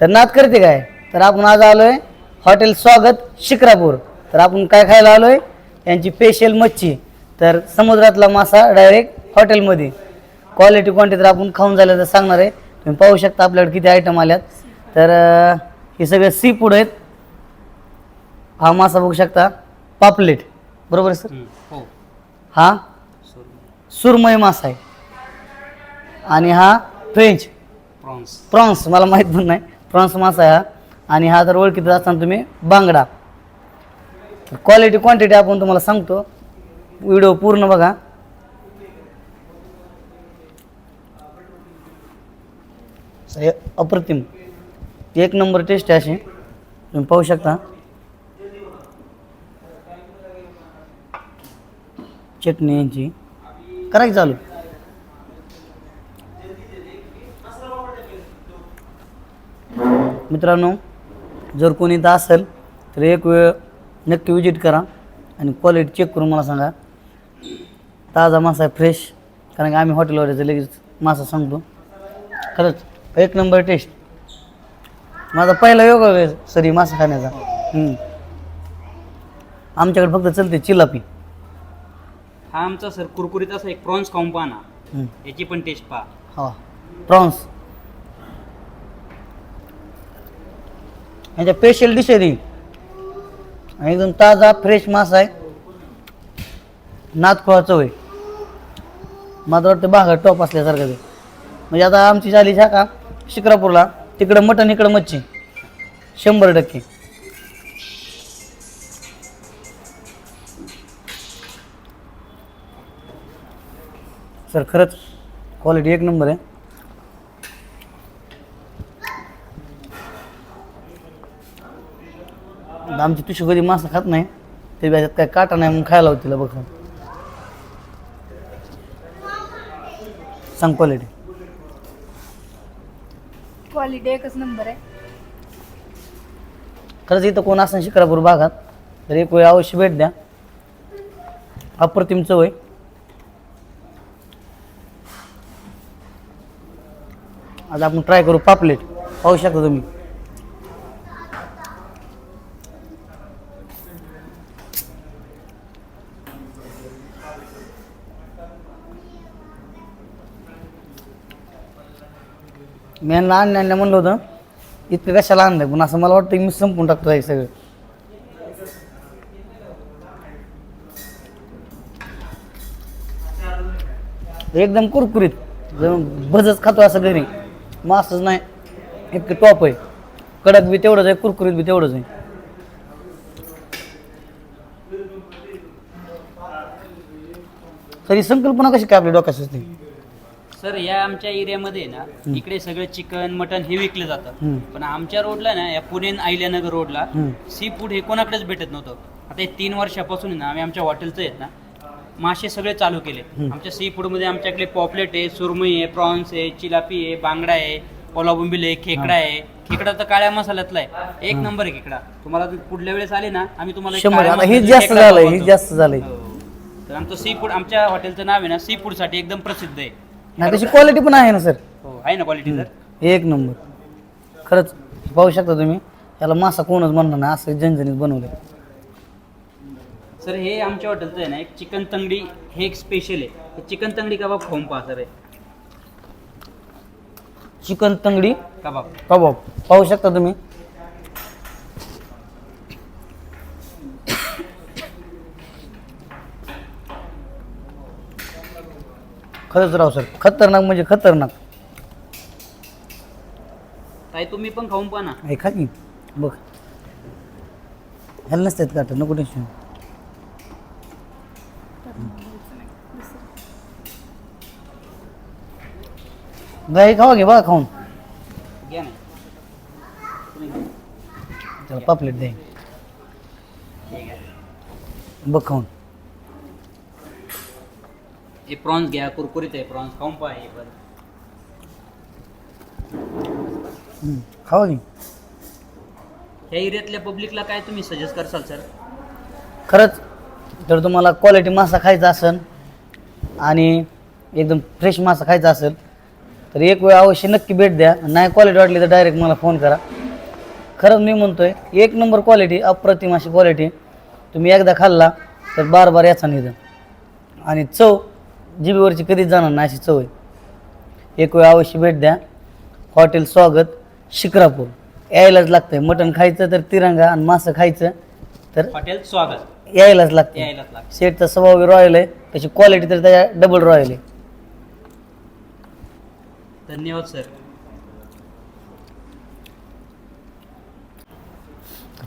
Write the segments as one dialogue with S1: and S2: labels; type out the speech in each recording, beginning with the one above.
S1: तर नाद करते काय? तर आपण आज आलोय हॉटेल स्वागत शिक्रापूर. तर आपण काय खायला आलोय? यांची स्पेशल मच्छी. तर समुद्रातला मासा डायरेक्ट हॉटेलमध्ये. क्वालिटी क्वांटिटी तर आपण खाऊन झालं तर सांगणार आहे. तुम्ही पाहू शकता आपल्याकडे किती आयटम आल्यात. तर हे सगळे सी फूड आहेत. हा मासा बघू शकता. पापलेट. बरोबर सर?
S2: हो.
S1: हा? सुरमई मासा आहे. आणि हा फ्रेंच.
S2: प्रॉन्स.
S1: प्रॉन्स. मला माहीत पण नाही. प्रॉन्स मासा हा. आणि हा जर ओळखीत असताना तुम्ही बांगडा. क्वालिटी क्वांटिटी आपण तुम्हाला सांगतो. व्हिडिओ पूर्ण बघा. हे अप्रतिम. एक नंबर टेस्ट आहे अशी. तुम्ही पाहू शकता. चटणी यांची. करायची चालू. मित्रांनो जर कोणी इथं असेल तर एक वेळ नक्की विजिट करा आणि क्वालिटी चेक करून मला सांगा. ताजा मासा आहे फ्रेश कारण की आम्ही हॉटेलवर लगेच मासा सांगतो. खरंच एक नंबर टेस्ट माझा पहिला योग आहे सरी मासा खाण्याचा. आमच्याकडे फक्त चलते चिलापी.
S2: हा आमचा सर कुरकुरीत असा एक प्रॉन्स खाऊन पहा ना. याची पण टेस्ट पहा.
S1: हा. प्रॉन्स. ह्याच्या स्पेशल डिश आहे ती. आणि एकदम ताजा फ्रेश मासा आहे. नातखोळा चव आहे मला वाटतं बागा टॉप असल्यासारखं ते म्हणजे आता आमची झाली शाखा शिक्रापूरला. तिकडं मटण इकडं मच्छी. शंभर टक्के. सर खरंच क्वालिटी एक नंबर आहे. आमची तुशी कधी मासा खात नाही ते बी याच्यात काय काटा नाही म्हणून खायला होती तिला बघ. सांग क्वालिटी
S3: क्वालिटी एकच नंबर आहे.
S1: खरंच इथं कोण असं शिक्रापूर भागात तर एक वेळ अवश्य भेट द्या. अप्रतिम चव आहे. आज आपण ट्राय करू पापलेट. पाहू शकता तुम्ही. मी यांना आणलं म्हणलं होतं इतकं कशाला आणलंय? पण असं मला वाटतं की मी संपून टाकतो हे सगळं. एकदम कुरकुरीत भजच खातो असं घरी. मासच नाही इतकं टॉप आहे. कडक बी तेवढंच आहे कुरकुरीत बी तेवढंच आहे. तरी संकल्पना कशी काय आपल्या डोक्यात
S2: सर या आमच्या एरियामध्ये ना इकडे सगळं चिकन मटन हे विकलं जातं. पण आमच्या रोडला ना या पुणे आयल्यानगर रोडला. सी फूड हे कोणाकडेच भेटत नव्हतं. आता हे तीन वर्षापासून ना आम्ही आमच्या हॉटेलचं आहेत ना मासे सगळे चालू केले. आमच्या सी फूडमध्ये आमच्याकडे पॉपलेट आहे सुरमई आहे प्रॉन्स आहे चिलापी आहे बांगडा आहे कोलाबुंबील आहे खेकडा आहे. खेकडा तर काळ्या मसाल्यातला आहे. एक नंबर आहे खेकडा. तुम्हाला पुढल्या वेळेस आले ना आम्ही तुम्हाला
S1: जास्त झालंय झालंय.
S2: हो. तर आमचं सी फूड आमच्या हॉटेलचं नाव आहे ना सी फूडसाठी एकदम प्रसिद्ध आहे.
S1: नाही तशी क्वालिटी पण आहे ना सर
S2: हो आहे ना क्वालिटी सर
S1: एक नंबर. खरंच पाहू शकता तुम्ही याला मासा कोणच म्हणणार नाही असं जनजनीत बनवलं
S2: सर हे आमच्या हॉटेलचं आहे ना एक चिकन तंगडी हे एक स्पेशल आहे. हे चिकन तंगडी कबाब खाऊन पहा सर हे
S1: चिकन तंगडी
S2: कबाब.
S1: कबाब. पाहू शकता तुम्ही खरंच राव सर खतरनाक म्हणजे खतरनाक.
S2: ताई तुम्ही पण खाऊन पहा ना.
S1: हे खा की? बघ. ह्याला नसतात का नको टेन्शन गाई खावा घे बघा खाऊन?
S2: घ्या ना.
S1: त्याला पापलेट दे. बघ खाऊन.
S2: हे प्रॉन्स घ्या कुरकुरीत आहे प्रॉन्स खाऊन पहा हे
S1: हम्म, खावा की?
S2: ह्या एरियातल्या पब्लिकला काय तुम्ही सजेस्ट करसाल सर
S1: खरंच जर तुम्हाला क्वालिटी मासा खायचा असेल आणि एकदम फ्रेश मासा खायचा असेल तर एक वेळ अवश्य नक्की भेट द्या. नाही क्वालिटी वाटली तर डायरेक्ट मला फोन करा. खरंच मी म्हणतोय एक नंबर क्वालिटी अप्रतिम अशी क्वालिटी तुम्ही एकदा खाल्ला तर बार बार याचा निधन. आणि चव जिबीवरची कधीच जाणार नाही अशी चव आहे. एक वेळ अवश्य भेट द्या. हॉटेल स्वागत शिक्रापूर यायलाच लागतंय. मटण खायचं तर तिरंगा आणि मासं खायचं तर
S2: हॉटेल स्वागत.
S1: यायलाच लागते
S2: यायलाच लागतं
S1: शेटचा स्वभाव रॉयल आहे. त्याची क्वालिटी तर त्याच्या डबल रॉयल आहे.
S2: धन्यवाद सर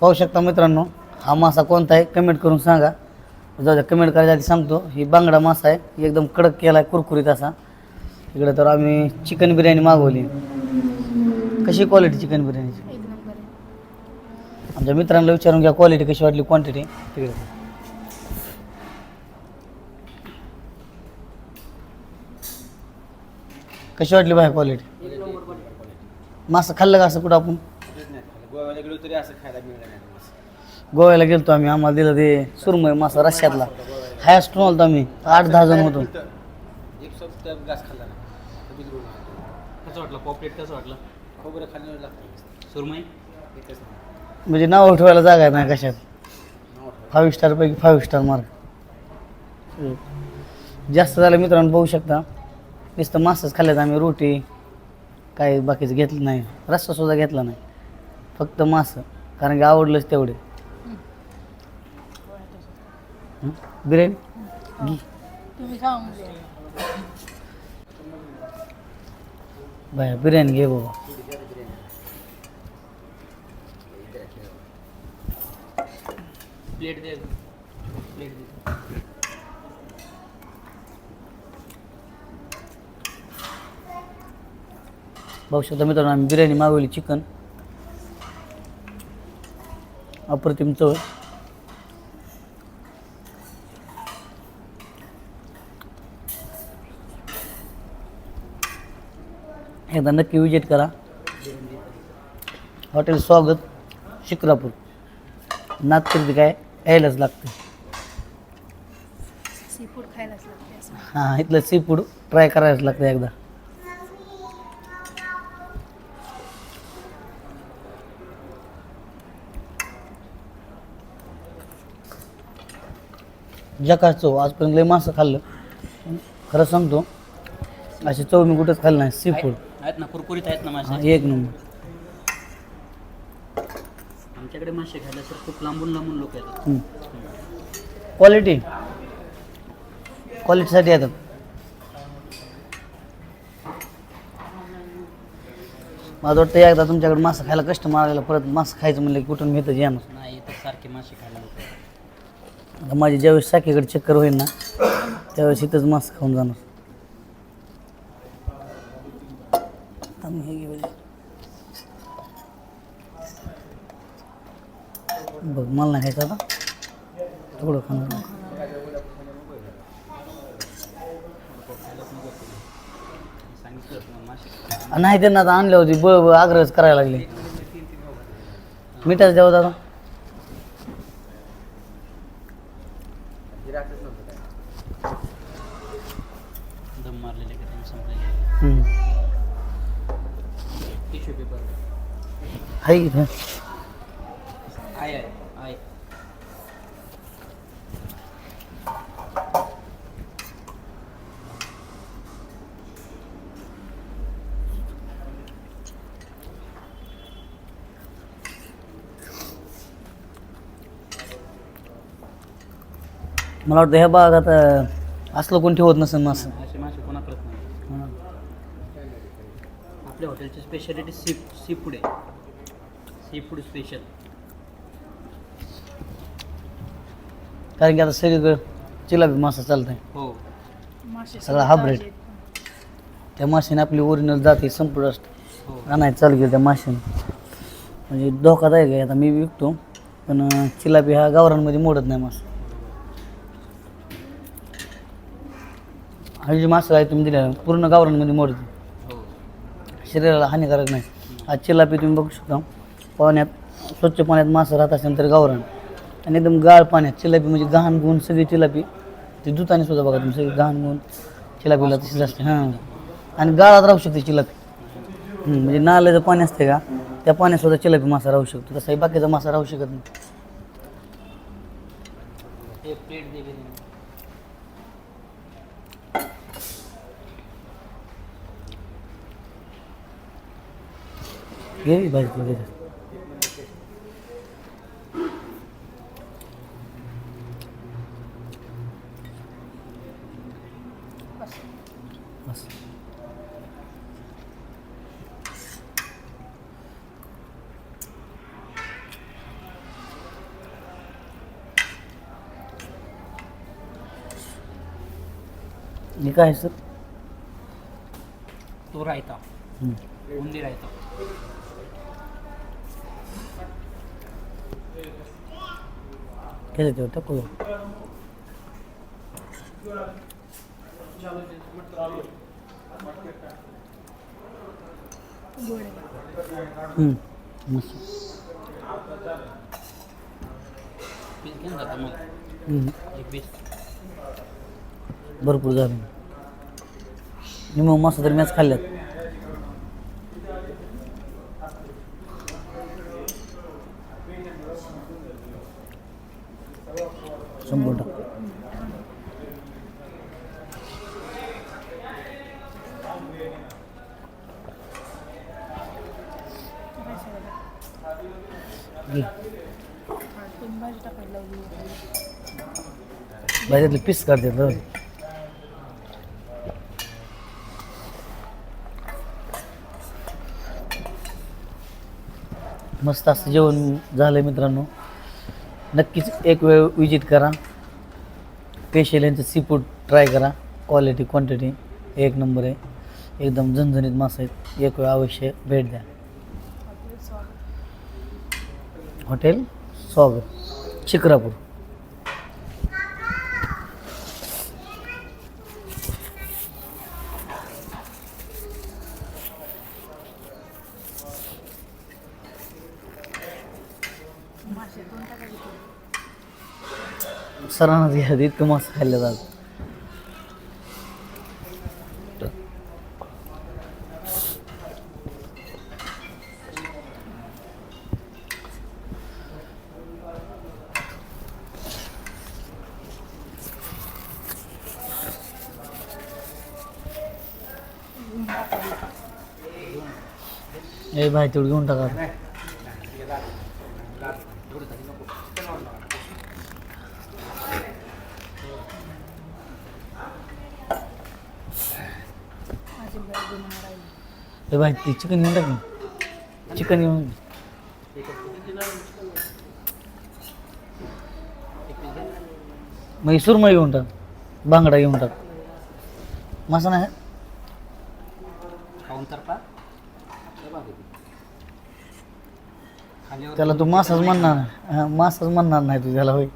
S1: पाहू शकता मित्रांनो हा मासा कोणता आहे? कमेंट करून सांगा. जाऊ द्या कमेंट करायच्या आधी सांगतो ही बांगडा मासा आहे एकदम कडक केला आहे कुरकुरीत असा. इकडे तर आम्ही चिकन बिर्याणी मागवली. कशी क्वालिटी चिकन बिर्याणीची
S3: एक नंबर आहे.
S1: आमच्या मित्रांना विचारून घ्या क्वालिटी कशी वाटली क्वांटिटी तिकडे कशी वाटली बाहेर क्वालिटी मासं खाल्लं का असं कुठं आपण?
S4: तरी असं खायला नाही.
S1: गोव्याला गेलतो आम्ही. आम्हाला दिलं ते सुरमय मासा रश्यातला. हाय स्टोन होतो आम्ही आठ दहा जण होतो
S4: एक सोबत घास खाल्ला नाही. तर बिघडून राहतो.
S2: कसं वाटलं? पॉपलेट कसं वाटलं?
S4: खोबरं खाल्ल्यावर लागतं.
S2: सुरमई?
S4: एकच नाही.
S1: म्हणजे नाव ठेवायला जागा आहे नाही कशात. फाईव्ह स्टार पैकी फाईव्ह स्टार मार्क जास्त झालं मित्रांनो बघू शकता. नुसतं मासच खाल्ल्यात आम्ही रोटी काय बाकीचं घेतलं नाही. रस्सा सुद्धा घेतला नाही. फक्त मास. कारण की आवडलंच तेवढे? बिर्याणी? घी.
S3: म्हणजे.
S1: बाया बिर्याणी घे बाबा.
S2: प्लेट दे. प्लेट दे.
S1: बघू शकता मित्रांनो आम्ही बिर्याणी मागवली चिकन. अप्रतिम चव एकदा नक्की विजिट करा. हॉटेल स्वागत शिक्रापूर. नागपूर काय यायलाच लागते
S3: सी फूड खायलाच लागते असं.
S1: हां इथलं सी फूड ट्राय करायलाच लागतं एकदा. जकास चव आजपर्यंत लय मासं खाल्लं. खरं सांगतो अशी चव मी कुठंच खाल्लं नाही सी फूड
S2: आहेत ना कुरकुरीत आहेत ना
S1: हा,
S2: मासे
S1: एक नंबर.
S2: आमच्याकडे मासे खायला सर खूप लांबून लांबून लोक येतात.
S1: क्वालिटी क्वालिटीसाठी येतात. मला वाटतं एकदा तुमच्याकडे मासं खायला कष्ट मारायला परत मासं खायचं म्हणलं की कुठून मिळतं येणार
S2: नाही इथं सारखे मासे खायला लोक येतात.
S1: आता माझी ज्यावेळेस साखीकडे चक्कर होईल ना त्यावेळेस इथंच मासं खाऊन जाणार. बघ मला नाही खायचं आता. थोडं खाणार नाही. त्यांना आता आणले होते बळ बळ आग्रहच करायला लागले. मिठाच द्यावं दादा.
S4: हाय राहतच नव्हतं काय
S2: दम मारलेले का त्यांनी संपलेले
S1: हम्म.
S2: टिश्यू पेपर
S1: आहे इथं
S2: आहे आहे आहे
S1: मला वाटतं ह्या भागात अं, असलं कोण ठेवत नसेल मासं
S2: असे. मासे कोणाकडेच नाही.
S1: हा.
S2: आपल्या हॉटेलची स्पेशालिटी सी सी फूड आहे. सी फूड स्पेशल
S1: कारण की आता सगळीकडं चिलाबी मासा चालत आहे
S2: हो.
S3: मासे
S1: सगळा.
S3: ताजे आहेत.
S1: त्या माशाने आपली ओरिजिनल जाती संपूर्ण असते
S2: हो.
S1: आणायचं चालू केलं त्या माशाने. म्हणजे धोकादायक आहे आता मी विकतो पण अं, चिलाबी हा गावरांमध्ये मोडत नाही मासा. आणि जी मासा आहे तुम्ही दिल्या पूर्ण गावरांमध्ये मोडते शरीराला हानिकारक नाही. आज चिलापी तुम्ही बघू शकता. पाण्यात स्वच्छ पाण्यात मासं राहत असेल तर गावरान. आणि एकदम गाळ पाण्यात चिलापी म्हणजे गहाण गुण सगळी चिलापी ते दुताने सुद्धा बघा तुम्ही सगळी गहाण गुण चिलापीला तशीच असते हां. आणि गाळात राहू शकते चिलापी म्हणजे नाल्याचं पाणी असते का त्या पाण्यात सुद्धा चिलापी मासा राहू शकतो. तसाही बाकीचा मासा राहू शकत नाही
S2: ते प्लेट दे बिर्याणी.
S1: घे भाजी घे. हे काय सर
S2: तो रायता. बुंदी रायता
S1: केलं तेव्हा टाकू भरपूर झालं. मी मग मस्त तर मॅच खाल्ल्यात. शंभर टक्के. भाज्यातले पीस काढतात बरं मस्त असं जेवण झालं मित्रांनो. नक्कीच एक वेळ विजिट करा. स्पेशल यांचं सी फूड ट्राय करा. क्वालिटी क्वांटिटी एक नंबर आहे. एकदम झणझणीत मासे आहेत. एक वेळ अवश्य भेट द्या.
S3: हॉटेल स्वागत
S1: शिक्रापूर
S3: मासे दोन टाकायचे
S1: सरांना यादी इतकं मस्त खाल्लं जात ए भाई तेवढं घेऊन टाका
S3: माझी बॅग घेऊन
S1: ए भाई ते चिकन घेऊन टाक चिकन घेऊन मग सुरमई घेऊन टाक. बांगडा घेऊन टाक. मासा नाही? त्याला तू मासाच म्हणणार मासाच म्हणणार नाही तू त्याला होय.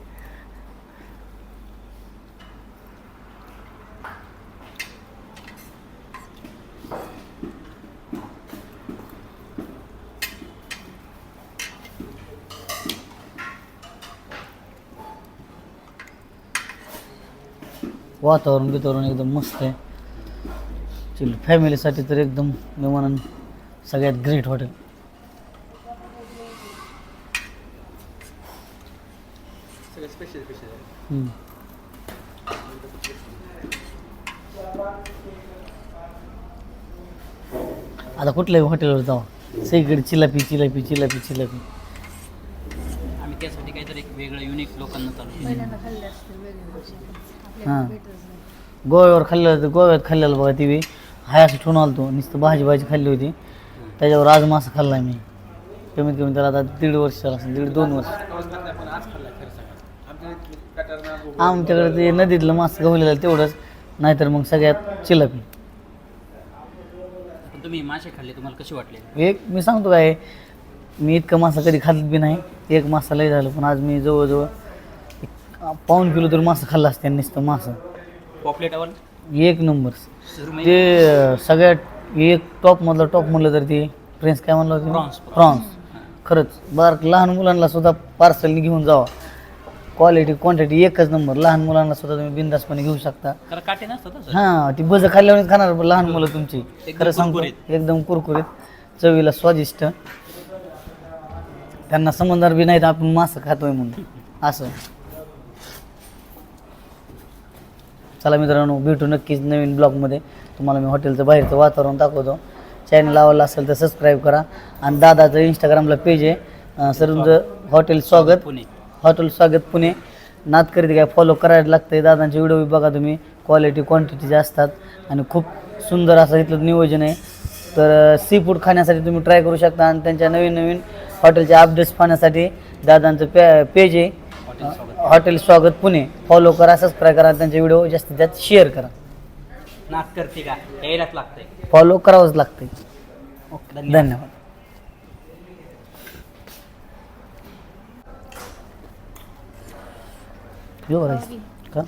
S1: वातावरण बितावरण एकदम मस्त आहे. चिल फॅमिलीसाठी तर एकदम मी म्हणून सगळ्यात ग्रेट हॉटेल. आता कुठल्याही हॉटेलवर जावा. सगळीकडे चिलापी चिलापी चिलापी चिलापी.
S2: आम्ही त्यासाठी काहीतरी एक वेगळं युनिक लोकांना चालू
S1: हां. गोव्यावर खाल्लं तर गोव्यात खाल्लेलं बघा ती बी. हाय असं ठेवून आलतो. नुसतं भाजी भाजी खाल्ली होती. त्याच्यावर आज मासा खाल्ला मी. कमीत कमी त्याला आता दीड वर्ष झालं असेल दीड दोन वर्ष. आमच्याकडे ते नदीतलं मासं गवलेलं तेवढंच. नाहीतर मग सगळ्यात चिलापी
S2: तुम्ही मासे खाल्ले तुम्हाला कसे वाटले?
S1: एक मी सांगतो काय मी इतकं मासा कधी खाल्लं बी नाही. एक मासा लय झालं पण आज मी जवळजवळ एक पाऊन किलो तर मासा खाल्ला असते नुसतं मासं.
S2: पॉपलेटावर
S1: एक नंबर. ते सगळ्यात एक टॉपमधलं टॉप म्हणलं तर ते फ्रेंच काय म्हणलं. होतं? प्रॉन्स खरंच. बार लहान मुलांना सुद्धा पार्सलनी घेऊन जावा. क्वालिटी क्वांटिटी एकच नंबर. लहान मुलांना सुद्धा तुम्ही बिंदासपणे घेऊ शकता.
S2: तर काटे नसतात हं,
S1: हा ती बज खाल्ल्यावर खाणार पण लहान मुलं तुमची. खरं सांगतो. एकदम कुरकुरीत. चवीला स्वादिष्ट. त्यांना समजणार बी नाही तर आपण मासं खातोय म्हणून. असं. चला मित्रांनो भेटू नक्कीच नवीन ब्लॉगमध्ये. तुम्हाला मी हॉटेलचं बाहेरचं वातावरण दाखवतो. चॅनल आवडला असेल तर सबस्क्राईब करा. आणि दादाचं इंस्टाग्रामला पेज आहे. सर तुमचं हॉटेल स्वागत.
S2: पुणे.
S1: हॉटेल स्वागत पुणे. नात करीत काय फॉलो करायला लागतंय. दादांचे व्हिडिओ बघा तुम्ही. क्वालिटी क्वांटिटीचे असतात. आणि खूप सुंदर असं इथलं नियोजन आहे. तर सी फूड खाण्यासाठी तुम्ही ट्राय करू शकता. आणि त्यांच्या नवीन नवीन हॉटेलचे अपडेट्स पाहण्यासाठी दादांचं पे पेज आहे.
S2: हॉटेल स्वागत.
S1: पुणे. फॉलो करा सबस्क्राईब करा त्यांचे व्हिडिओ जास्तीत जास्त शेअर करा.
S2: नाक करते का? यायलाच लागतंय.
S1: फॉलो करावंच लागते
S2: ओके धन्यवाद.
S1: धन्यवाद. राईस. का.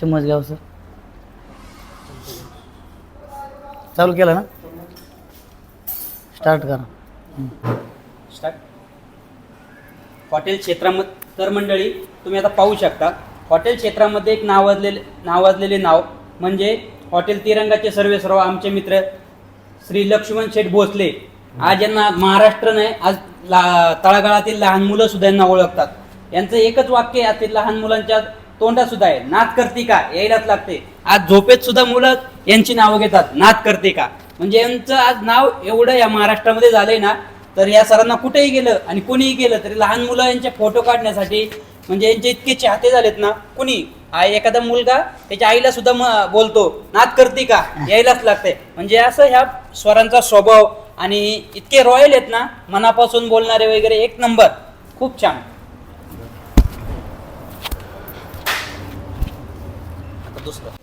S1: चम्मच घ्यावं सर चालू केलं ना? स्टार्ट करा.
S2: स्टार्ट हॉटेल क्षेत्रामध्ये तर मंडळी तुम्ही आता पाहू शकता. हॉटेल क्षेत्रामध्ये एक नावाजलेले नावाजलेले नाव म्हणजे हॉटेल तिरंगाचे सर्वे सर्व आमचे मित्र श्री लक्ष्मण शेठ भोसले. आज यांना महाराष्ट्र नाही आज ला तळागाळातील लहान मुलं सुद्धा यांना ओळखतात. यांचं एकच वाक्य आहे लहान मुलांच्या तोंडात सुद्धा आहे. नात करते का? यायलाच लागते. आज झोपेत सुद्धा मुलं यांची नावं घेतात. नात करते का? म्हणजे यांचं आज नाव एवढं या महाराष्ट्रामध्ये झालंय ना तर या सरांना कुठेही गेलं आणि कोणीही गेलं तरी लहान मुलं यांचे फोटो काढण्यासाठी म्हणजे यांचे इतके चाहते झालेत ना कुणी? आई एखादा मुलगा त्याच्या आईला सुद्धा बोलतो नात करते का? यायलाच लागते म्हणजे असं ह्या स्वरांचा स्वभाव आणि इतके रॉयल आहेत ना मनापासून बोलणारे वगैरे एक नंबर. खूप छान. आता दुसरं.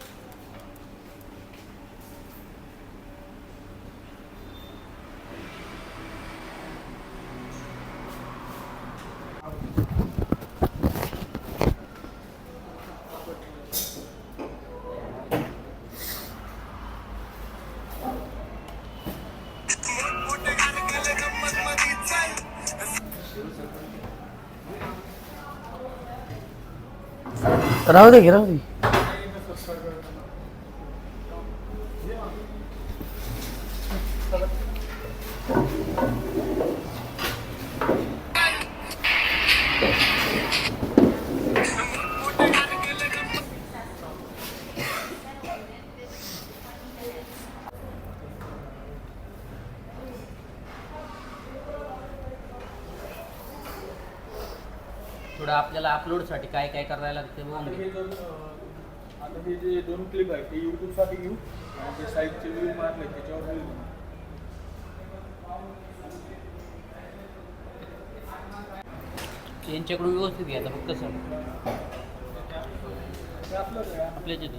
S1: राहू दे की राहू दे.
S2: थोडं आपल्याला अपलोडसाठी काय काय करायला लागते बघून
S4: आता. हे अं, आता हे जे दोन क्लिप आहेत ते यूट्यूबसाठी घेऊ. आणि ते साईडचे व्ह्यू मारले त्याच्यावर व्ह्यू
S2: यांच्याकडून व्यवस्थित घ्यायचं फक्त सर.
S4: ते काय
S2: आपल्याच इथं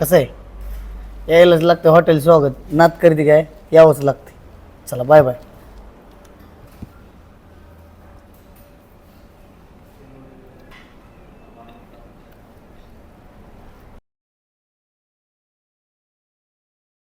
S1: कसं आहे? यायलाच लागतं हॉटेल स्वागत. नात करते काय? यावंच लागते. चला बाय बाय